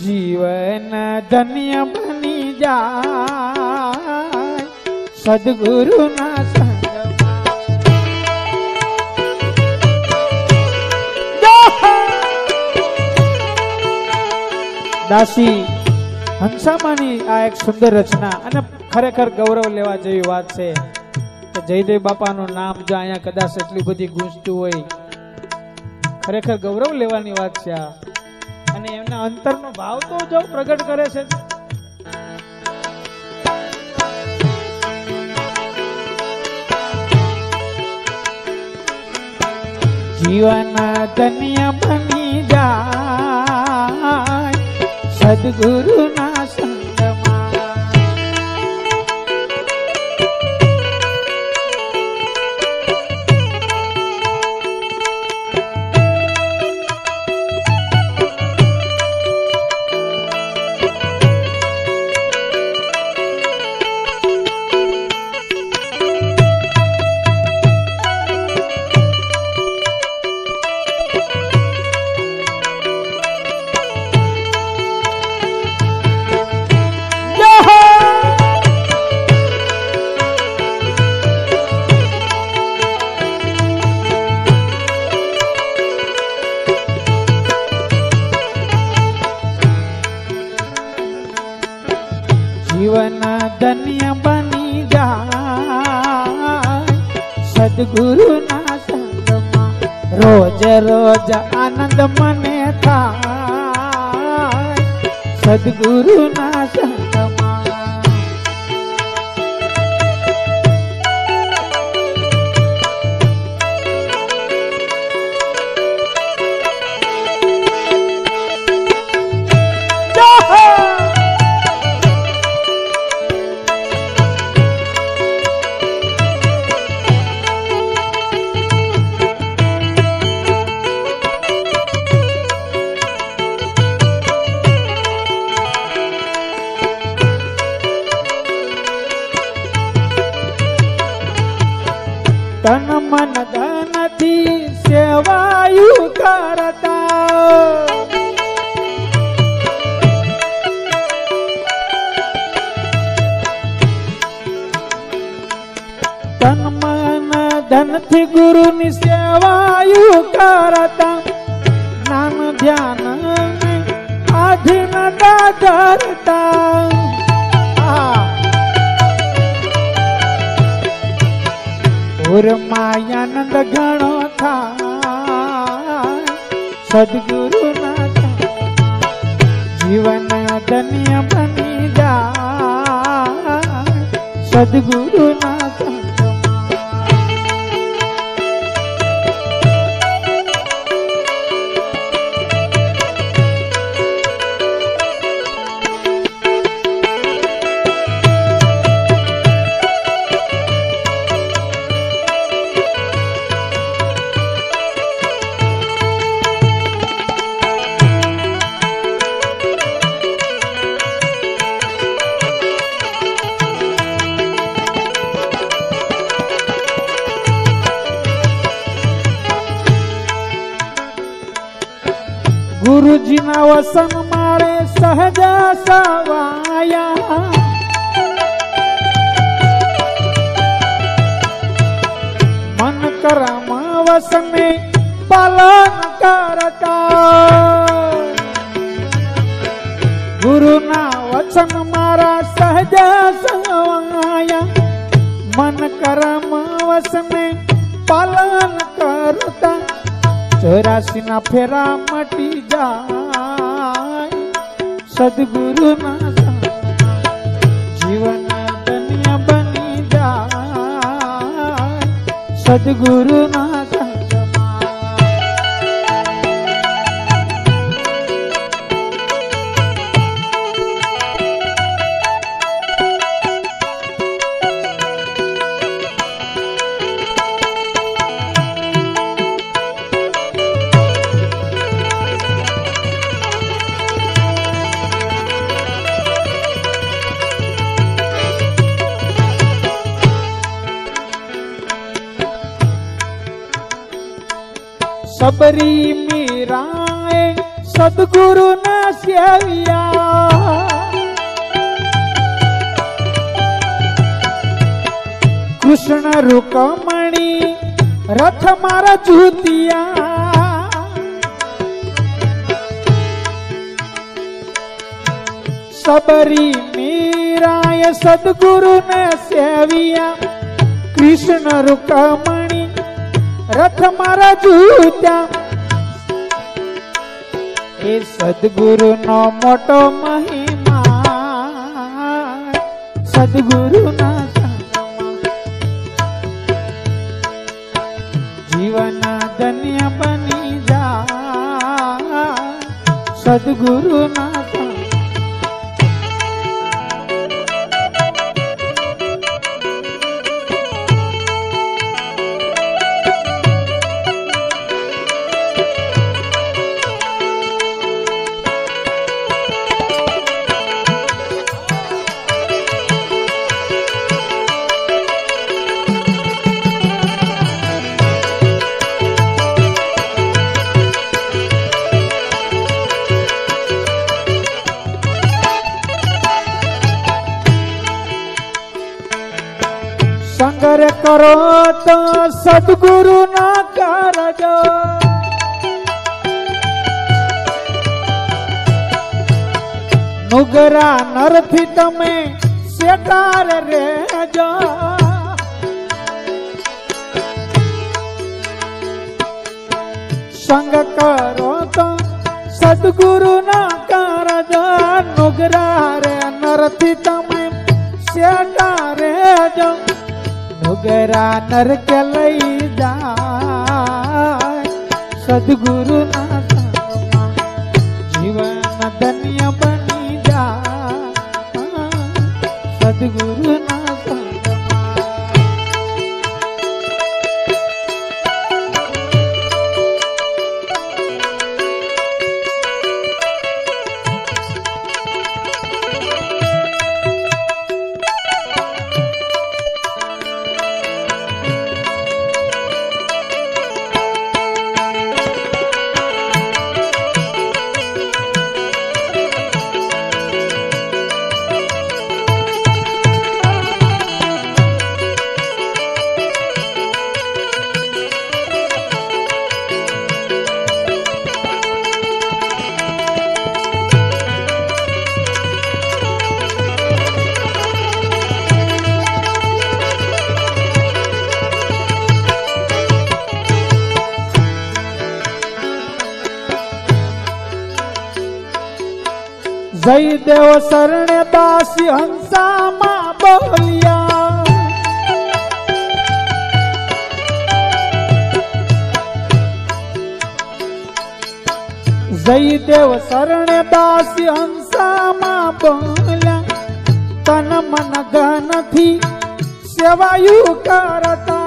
જીવન ધન્ય બની જાય. સદગુરુના સંગમાં દાસી હંસામાની આ એક સુંદર રચના અને ખરેખર ગૌરવ લેવા જેવી વાત છે કે જયદેવ બાપાનું નામ જો અહીંયા કદાચ એટલી બધી ગૂંજતું હોય, ખરેખર ગૌરવ લેવાની વાત છે આ. અને એમના અંતરનો ભાવ તો જો પ્રગટ કરે છે. જીવન ધન્ય બની જાય. સદગુરુના ધન્ય બની જાય. સદગુરુના સંગમાં રોજ રોજ આનંદ મને થાય. સદગુરુના સંગમાં તન મન ધનથી સેવાયું કરતા. તન મન ધનથી ગુરુની સેવાયું કરતા. જ્ઞાન ધ્યાન આધીન દાદરતા ઓર માયાનંદ ઘણો થાય. સદગુરુ ના જીવન ધન્ય બની જા સદગુરુ ના ગુરુજીના વસન મારે સહજ સવાયા. મન કરમ વસને પાલન કરતા. ગુરુના વચન મારા સહજ સવાયા. મન કરમ વસને પાલન કરતા. ચોરાસી ના ફેરા મટી જાય સદગુરુ ના જીવન ધન્ય બની જાય સદગુરુ ના સબરી મીરાએ સદગુરુ ના સેવિયા. કૃષ્ણ રૂકમણી રથ મારા જુતિયા. સબરી મીરાય સદગુરુને સેવિયા. કૃષ્ણ રૂકમણી રથ મારા જૂત્યા. એ સદગુરુ નો મોટો મહિમા. સદગુરુ ના જીવન ધન્ય બની જા. સદગુરુ ના સંગર કરો તો સદગુરુ ના કરજો નુગરા નરથી તમે શેતાર રેજો સંગ કરો તો સદગુરુ ના કરજો નુગરા રે નરથી તમે શેતાર રેજો નુગરા નરક લઈ જાય. સદગુરુ જયદેવ શરણે દાસી હંસામાં બોલ્યા. જયદેવ શરણે દાસી હંસામાં બોલ્યા. તન મન ધનથી સેવાયું કરતા.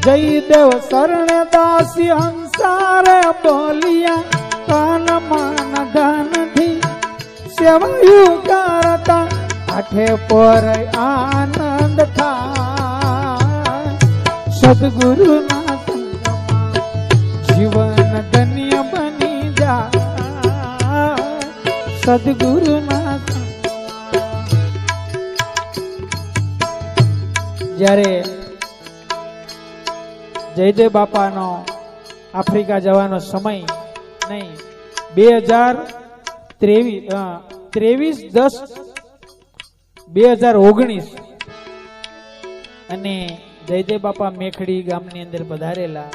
જયદેવ શરણ દાસી હંસારે બોલિયા તન મન ધનથી સેવાયું કરતા, આઠે પર આનંદ થા સદગુરુ ના જીવન ધન્ય બની જા સદગુરુ ના જ્યારે જયદેવ બાપાનો આફ્રિકા જવાનો સમય નહીં. બે હજાર ત્રેવીસ ત્રેવીસ દસ બે હજાર ઓગણીસ. અને જયદેવ બાપા મેખડી ગામની અંદર પધારેલા